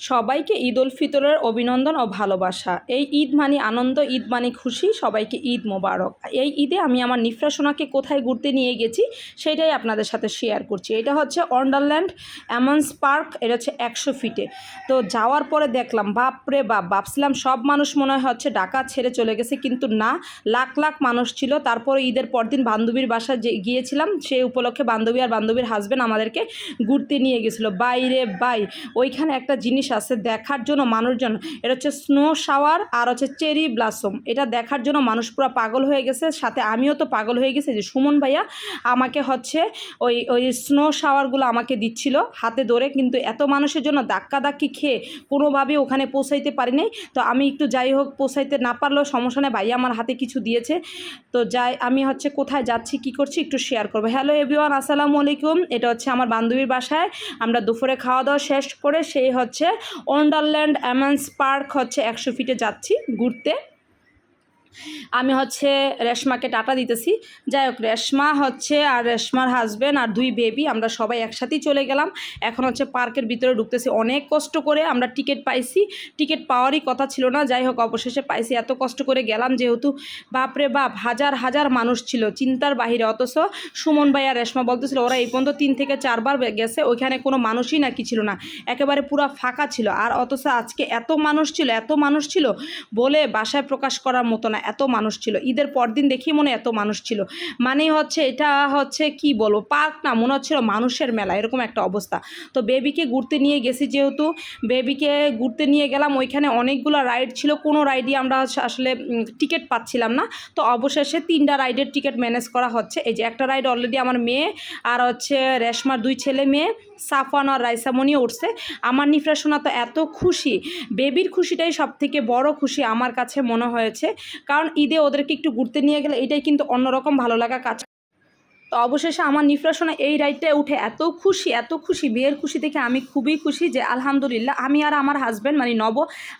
সবাইকে ঈদ উল ফিতরের অভিনন্দন ও ভালোবাসা। এই ঈদ মানে আনন্দ, ঈদ মানে খুশি, সবাইকে ঈদ মোবারক। এই ঈদে আমি আমার নিফরা সোনাকে কোথায় ঘুরতে নিয়ে গেছি সেটাই আপনাদের সাথে শেয়ার করছি। এটা হচ্ছে অন্ডারল্যান্ড অ্যামন্স পার্ক এটা হচ্ছে একশো ফিটে তো যাওয়ার পরে দেখলাম, বাপরে বাপ, ভাবছিলাম সব মানুষ মনে হচ্ছে ঢাকা ছেড়ে চলে গেছে, কিন্তু না, লাখ লাখ মানুষ ছিল। তারপরে ঈদের পরদিন বান্ধবীর বাসায় যে গিয়েছিলাম, সেই উপলক্ষে বান্ধবী আর বান্ধবীর হাজব্যান্ড আমাদেরকে ঘুরতে নিয়ে গেছিল। বাইরে বাই, ওইখানে একটা জিনিস আছে দেখার জন্য মানুষজন এটা হচ্ছে স্নো শাওয়ার আর হচ্ছে চেরি ব্লাসম এটা দেখার জন্য মানুষ পুরো পাগল হয়ে গেছে, সাথে আমিও তো পাগল হয়ে গেছি যে সুমন ভাইয়া আমাকে হচ্ছে ওই ওই স্নো শাওয়ারগুলো আমাকে দিচ্ছিল হাতে ধরে, কিন্তু এত মানুষের জন্য ধাক্কা ধাক্কি খেয়ে কোনোভাবেই ওখানে পৌঁছাইতে পারি নাই। তো আমি একটু যাই হোক, পৌঁছাইতে না পারলেও সমস্যা নেই, ভাইয়া আমার হাতে কিছু দিয়েছে। তো যাই, আমি হচ্ছে কোথায় যাচ্ছি, কি করছি একটু শেয়ার করব। হ্যালো এভরিওয়ান আসসালামু আলাইকুম। এটা হচ্ছে আমার বান্ধবীর বাসায়। আমরা দুপুরে খাওয়া দাওয়া শেষ করে সেই হচ্ছে ওন্ডারল্যান্ড অ্যামেন্স পার্ক হচ্ছে একশো ফিটে যাচ্ছি ঘুরতে। আমি হচ্ছে রেশমাকে টাটা দিতেছি। যাই হোক, রেশমা হচ্ছে আর রেশমার হাজব্যান্ড আর দুই বেবি আমরা সবাই একসাথেই চলে গেলাম। এখন হচ্ছে পার্কের ভিতরে ঢুকতেছি। অনেক কষ্ট করে আমরা টিকিট পাইছি। টিকিট পাওয়ারই কথা ছিল না। যাই হোক, অবশেষে পাইছি। এত কষ্ট করে গেলাম যেহেতু বাপরে বাপ, হাজার হাজার মানুষ ছিল। চিন্তার বাহিরে। অথচ সুমন ভাই আর রেশমা বলতেছিল, ওরা এই পর্যন্ত তিন থেকে চারবার গেছে। ওইখানে কোনো মানুষই নাকি ছিল না। একেবারে পুরো ফাঁকা ছিল। আর অথচ আজকে এত মানুষ ছিল, এত মানুষ ছিল বলে বাসায় প্রকাশ করার মতো না। এত মানুষ ছিল। ঈদের পরদিন দেখি মনে এত মানুষ ছিল। মানে হচ্ছে এটা হচ্ছে কি বলব? পার্ক না, মনে হচ্ছিল মানুষের মেলা, এরকম একটা অবস্থা। তো বেবিকে ঘুরতে নিয়ে গেছি যেহেতু, বেবিকে ঘুরতে নিয়ে গেলাম, ওইখানে অনেকগুলো রাইড ছিল। কোনো রাইডই আমরা আসলে টিকিট পাচ্ছিলাম না। তো অবশেষে তিনটা রাইডের টিকিট ম্যানেজ করা হচ্ছে। এই যে একটা রাইড অলরেডি আমার মেয়ে আর হচ্ছে রেশমার দুই ছেলে মেয়ে সাফান আর রাইসামনিও উঠছে। আমার নিফরা সোনা তো এত খুশি। বেবির খুশিটাই সব থেকে বড় খুশি আমার কাছে মনে হয়েছে। কারণ ঈদে ওদেরকে একটু ঘুরতে নিয়ে গেলে এটাই কিন্তু অন্যরকম ভালো লাগা কাজ তো অবশেষে আমার নিফরাসনা এই রাইডটায় উঠে এত খুশি এত খুশি, বিয়ের খুশি দেখে আমি খুবই খুশি যে আলহামদুলিল্লাহ আমি আর আমার হাজব্যান্ড মানে নব,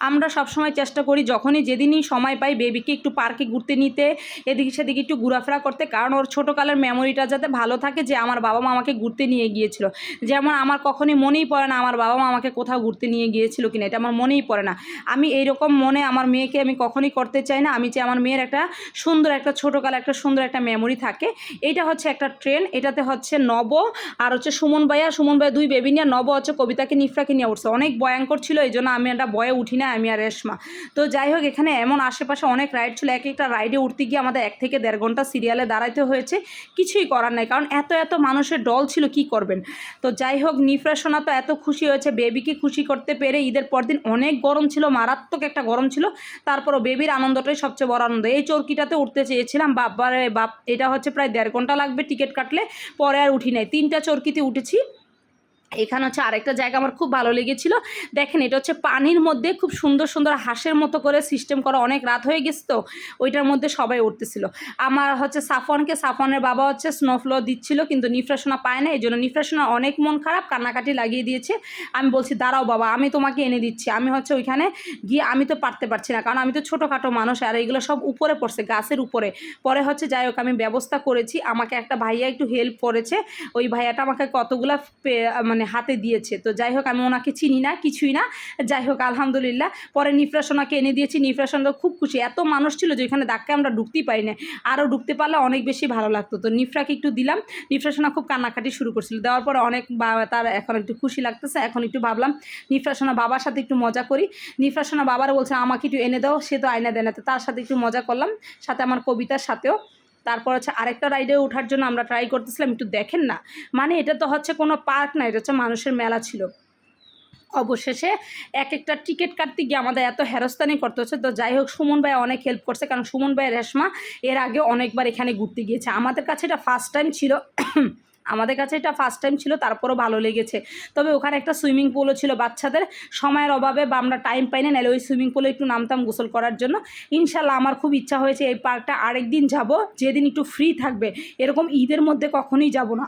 আমরা সব সময় চেষ্টা করি যখনই যেদিনই সময় পাই বেবিকে একটু পার্কে ঘুরতে নিতে, এদিকে সেদিকে একটু ঘোরাফেরা করতে। কারণ ওর ছোটোকালের মেমোরিটা যাতে ভালো থাকে যে আমার বাবা মা আমাকে ঘুরতে নিয়ে গিয়েছিল। যেমন আমার কখনই মনেই পড়ে না আমার বাবা মা আমাকে কোথাও ঘুরতে নিয়ে গিয়েছিল কিনা, এটা আমার মনেই পড়ে না। আমি এইরকম মনে আমার মেয়েকে আমি কখনই করতে চাই না। আমি চাই আমার মেয়ের একটা সুন্দর, একটা ছোটোকালে একটা সুন্দর একটা মেমোরি থাকে। এইটা হচ্ছে একটা ট্রেন, এটাতে হচ্ছে নব আর হচ্ছে সুমন ভাইয়া। সুমন ভাইয়া দুই বেবি নিয়ে নব হচ্ছে কবিতাকে, নিফরাকে নিয়ে উঠছে। অনেক ভয়ঙ্কর ছিল, এই জন্য আমি একটা বয়ে উঠি না আমি আর রেশমা। তো যাই হোক, এখানে এমন আশেপাশে অনেক রাইড ছিল। এক একটা রাইডে উঠতে গিয়ে আমাদের এক থেকে দেড় ঘণ্টা সিরিয়ালে দাঁড়াইতে হয়েছে। কিছুই করার নাই, কারণ এত এত মানুষের ডল ছিল, কি করবেন? তো যাই হোক, নিফরা সোনা তো এত খুশি হয়েছে বেবিকে খুশি করতে পেরে ঈদের পরদিন অনেক গরম ছিল, মারাত্মক একটা গরম ছিল। তারপরও বেবির আনন্দটাই সবচেয়ে বড় আনন্দ। এই চরকিটাতে উঠতে চেয়েছিলাম বাবারে বাপ, এটা হচ্ছে প্রায় দেড় ঘণ্টা লাগবে। টিকিট কাটলে পরে আর উঠি নাই। তিনটা চরকিতে উঠেছি এখানে হচ্ছে আরেকটা জায়গা আমার খুব ভালো লেগেছিল। দেখেন, এটা হচ্ছে পানির মধ্যে খুব সুন্দর সুন্দর হাঁসের মতো করে সিস্টেম করা। অনেক রাত হয়ে গেছে তো, ওইটার মধ্যে সবাই উঠতেছিল। আমার হচ্ছে সাফনকে সাফনের বাবা হচ্ছে স্নোফ্লো দিচ্ছিল, কিন্তু নিফ্রাসোনা পায় না এই জন্য নিফ্রাসোনা অনেক মন খারাপ, কান্নাকাটি লাগিয়ে দিয়েছে। আমি বলছি, দাঁড়াও বাবা, আমি তোমাকে এনে দিচ্ছি। আমি হচ্ছে ওইখানে গিয়ে আমি তো পারতে পারছি না, কারণ আমি তো ছোটোখাটো মানুষ, আর এইগুলো সব উপরে পড়ছে, গাছের উপরে। পরে হচ্ছে যাই হোক, আমি ব্যবস্থা করেছি। আমাকে একটা ভাইয়া একটু হেল্প করেছে। ওই ভাইয়াটা আমাকে কতগুলা মানে হাতে দিয়েছে। তো যাই হোক আমি ওনাকে চিনি না, কিছুই না। যাই হোক আলহামদুলিল্লাহ। পরে নিফরাসোনাকে এনে দিয়েছি। নিফরাসোনা খুব খুশি। এত মানুষ ছিল যে ওইখানে ডাক্কে আমরা ঢুকতেই পারি না আরও ঢুকতে পারলে অনেক বেশি ভালো লাগতো। তো নিফরাকে একটু দিলাম। নিফরাসোনা খুব কান্নাকাটি শুরু করছিল। দেওয়ার পরে অনেক তার এখন একটু খুশি লাগতেছে। এখন একটু ভাবলাম নিফরাসোনা বাবার সাথে একটু মজা করি। নিফরাসোনা বাবারও বলছে, আমাকে একটু এনে দাও। সে তো আয়না দেয় না। তো তার সাথে একটু মজা করলাম। সাথে আমার কবিতার সাথেও। তারপর হচ্ছে আরেকটা রাইডে ওঠার জন্য আমরা ট্রাই করতেছিলাম, একটু দেখেন না। মানে এটা তো হচ্ছে কোনো পার্ক না, এটা হচ্ছে মানুষের মেলা ছিল। অবশেষে এক একটা টিকিট কাটতে গিয়ে আমাদের এত হেরস্তানি করতে হচ্ছে। তো যাই হোক, সুমন ভাই অনেক হেল্প করছে, কারণ সুমন ভাই রেশমা এর আগে অনেকবার এখানে ঘুরতে গিয়েছে। আমাদের কাছে এটা ফার্স্ট টাইম ছিল। আমাদের কাছে এটা ফার্স্ট টাইম ছিল, তারপরও ভালো লেগেছে। তবে ওখানে একটা সুইমিং পুলও ছিল বাচ্চাদের। সময়ের অভাবে বা আমরা টাইম পাই না, নাহলে ওই সুইমিং পুলে একটু নামতাম গোসল করার জন্য। ইনশাল্লাহ আমার খুব ইচ্ছা হয়েছে এই পার্কটা আরেক দিন যাব, যেদিন একটু ফ্রি থাকবে। এরকম ঈদের মধ্যে কখনোই যাব না।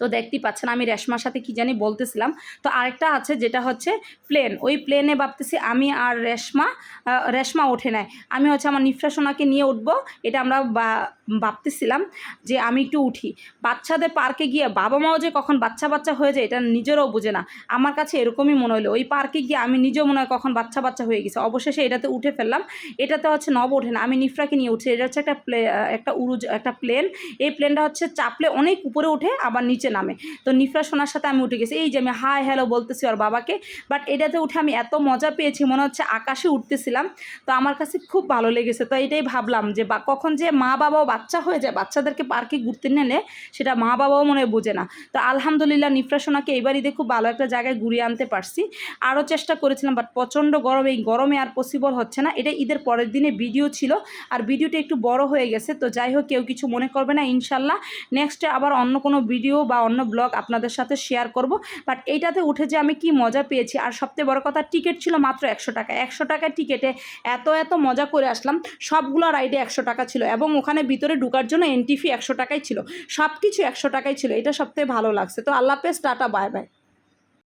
তো দেখতেই পাচ্ছেন, আমি রেশমার সাথে কি জানি বলতেছিলাম। তো আরেকটা আছে যেটা হচ্ছে প্লেন। ওই প্লেনে ভাবতেছি আমি আর রেশমা রেশমা ওঠে নাই। আমি হচ্ছে আমার নিফরা সোনাকে নিয়ে উঠবো, এটা আমরা ভাবতেছিলাম যে আমি একটু উঠি। বাচ্চাদের পার্কে গিয়ে, বাবা মাও যে কখন বাচ্চা বাচ্চা হয়ে যায়, এটা নিজেরও বুঝে না। আমার কাছে এরকমই মনে হলো, ওই পার্কে গিয়ে আমি নিজেও মনে হয় কখন বাচ্চা বাচ্চা হয়ে গেছে। অবশেষে এটাতে উঠে ফেললাম। এটাতে হচ্ছে নব ওঠে না, আমি নিফরাকে নিয়ে উঠছি। এটা হচ্ছে একটা প্লে একটা উড়ুজ একটা প্লেন। এই প্লেনটা হচ্ছে চাপলে অনেক উপরে উঠে আবার নিচে নামে। তো নিফরা সোনার সাথে আমি উঠে গেছি। এই যে আমি হাই, হ্যালো বলতেছি ওর বাবাকে বাট এটাতে উঠে আমি এত মজা পেয়েছি, মনে হচ্ছে আকাশে উঠতেছিলাম। তো আমার কাছে খুব ভালো লেগেছে। তো এটাই ভাবলাম যে বা, কখন যে মা বাবাও বাচ্চা হয়ে যায়, বাচ্চাদেরকে পার্কে ঘুরতে নেলে সেটা মা বাবাও মনে হয় বোঝে না। তো আলহামদুলিল্লাহ নিফরা সোনাকে এবার ঈদে খুব ভালো একটা জায়গায় ঘুরিয়ে আনতে পারছি। আরও চেষ্টা করেছিলাম বাট প্রচণ্ড গরম, এই গরমে আর পসিবল হচ্ছে না। এটা ঈদের পরের দিনে ভিডিও ছিল, আর ভিডিওটা একটু বড় হয়ে গেছে। তো যাই হোক, কেউ কিছু মনে করবে না, ইনশাল্লাহ। নেক্সটে আবার অন্য কোনো ভিডিও বা অন্য ব্লগ আপনাদের সাথে শেয়ার করব। বাট এইটাতে উঠে যে আমি কি মজা পেয়েছি। আর সবচেয়ে বড় কথা টিকিট ছিল মাত্র একশো টাকা। একশো টাকা টিকিটে এত এত মজা করে আসলাম। সবগুলো রাইডে একশো টাকা ছিল এবং ওখানে ভিতরে ঢুকার জন্য এন্ট্রি ফি একশো টাকাই ছিল। সব কিছু একশো টাকাই ছিল। এটা সবথেকে ভালো লাগছে। তো আল্লাহ পেস টাটা বাই বাই